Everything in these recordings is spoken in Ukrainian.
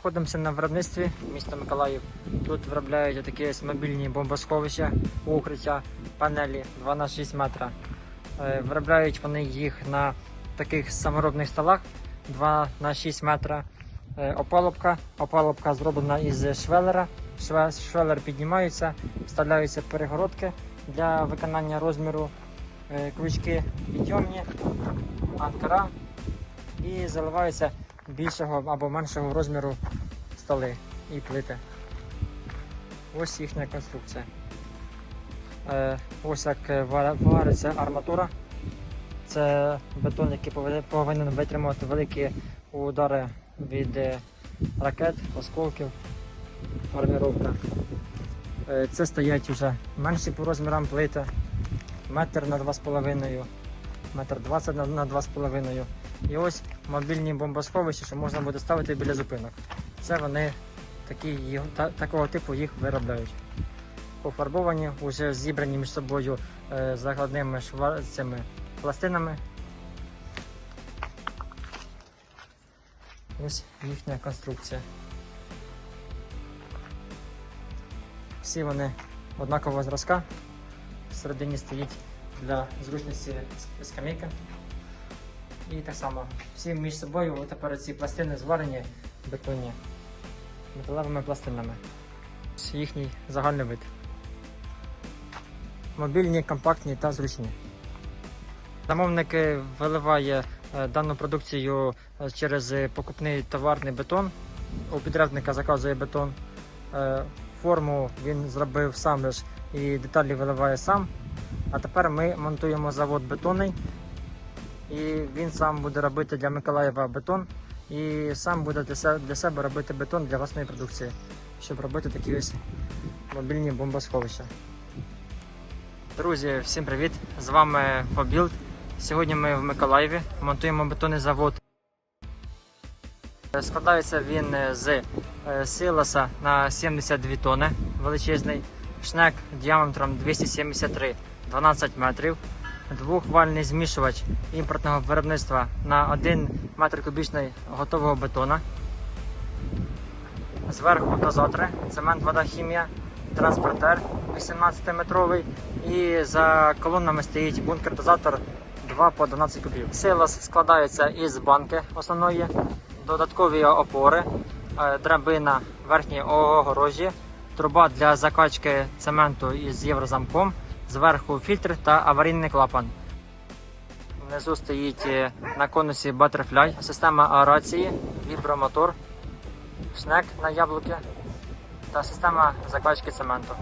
Знаходимося на виробництві міста Миколаїв. Тут виробляють такі мобільні бомбосховища, укриття, панелі 2 на 6 метра. Е, Виробляють вони їх на таких саморобних столах 2 на 6 метра. Е, Опалубка. Опалубка зроблена із швелера. Швелер піднімається, вставляються перегородки для виконання розміру, е, крючки підйомні, анкара і заливаються більшого або меншого розміру столи і плити. Ось їхня конструкція. Е, ось як вариться арматура. Це бетон, який повинен- витримувати великі удари від е, ракет, осколків, арміровка. Е, Це стоять вже менші по розмірам плити, метр на 2,5, метр 20 на- на 2,5. І ось мобільні бомбосховища, що можна буде ставити біля зупинок. Це вони такі, та- такого типу їх виробляють. Пофарбовані, вже зібрані між собою е, закладними шва... цими пластинами. Ось їхня конструкція. Всі вони однакового зразка. Всередині стоїть для зручності ск- скамейка. І так само всі між собою тепер ці пластини зварені бетонні металевими пластинами. Ось їхній загальний вид. Мобільні, компактні та зручні. Замовник е, виливає е, дану продукцію е, через покупний товарний бетон. У підрядника заказує бетон. Форму він зробив сам лиш і деталі виливає сам. А тепер ми монтуємо завод бетонний. І він сам буде робити для Миколаєва бетон і сам буде для себе робити бетон для власної продукції, щоб робити такі ось мобільні бомбосховища. Друзі, всім привіт! З вами Фабілд. Сьогодні ми в Миколаєві монтуємо бетонний завод. Складається він е, з е, силоса на 72 тони величезний, шнек діаметром 273 12 метрів, двохвальний змішувач імпортного виробництва на 1 метр кубічний готового бетона. Зверху дозатори, цемент, вода, хімія, транспортер 18-метровий і за колоннами стоїть бункер-дозатор 2 по 12 кубів. Силос складається із банки основної, додаткові опори, е, драбина верхньої огорожі, труба для закачки цементу із єврозамком, зверху фільтр та аварійний клапан. Внизу стоїть е, на конусі Butterfly, система аерації, вібромотор, шнек на яблуки та система закачки цементу.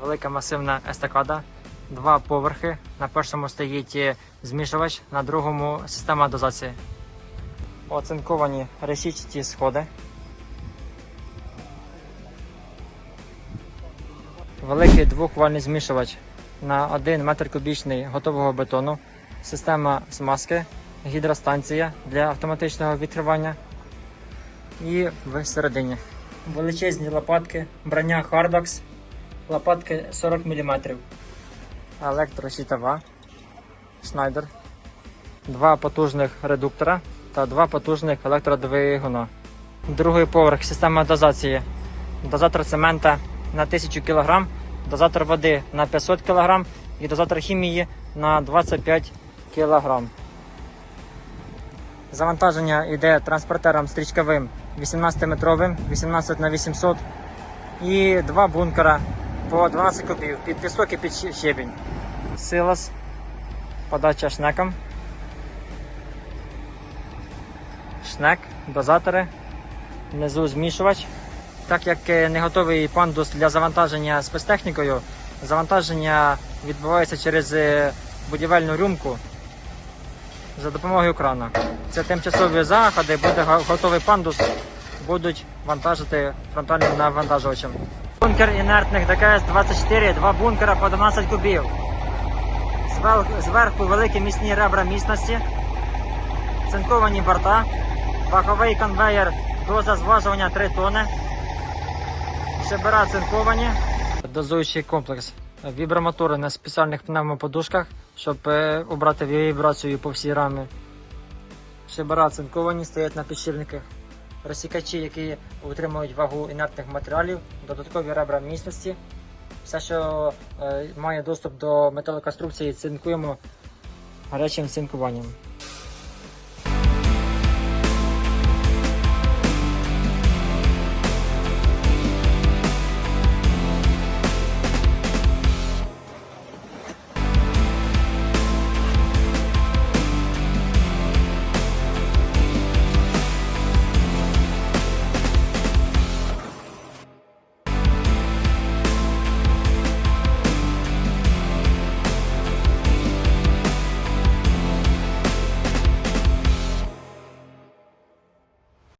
Велика масивна естакада, два поверхи. На першому стоїть е, змішувач, на другому система дозації. Оцинковані решітчаті сходи. Великий двохвальний змішувач на 1 метр кубічний готового бетону, система смазки, гідростанція для автоматичного відкривання і всередині. Величезні лопатки, броня Hardox, лопатки 40 мм, електрощитова, Schneider, два потужних редуктора та два потужних електродвигуна. Другий поверх система дозації. Дозатор цемента на 1000 кг, дозатор води на 500 кг і дозатор хімії на 25 кг. Завантаження йде транспортером стрічковим 18-метровим, 18 на 800 і два бункера по 12 кубів під пісок і під щебінь. Силос, подача шнеком. Шнек, дозатори, внизу змішувач. Так як е, не готовий пандус для завантаження спецтехнікою, завантаження відбувається через е, будівельну рюмку за допомогою крана. Це тимчасові заходи, буде готовий пандус, будуть вантажити фронтальним навантажувачем. Бункер інертних ДКС-24, два бункера по 12 кубів. Зверху великі міцні ребра міцності, цинковані борта, ваговий конвейер, доза зважування 3 тони. Шибера цинковані. Дозуючий комплекс. Вібромотори на спеціальних пневмоподушках, щоб е, обрати вібрацію по всій рамі. Шибара цинковані, стоять на підшипниках. Розсікачі, які утримують вагу інертних матеріалів, додаткові ребра міцності. Все, що е, має доступ до металоконструкції, цинкуємо гарячим цинкуванням.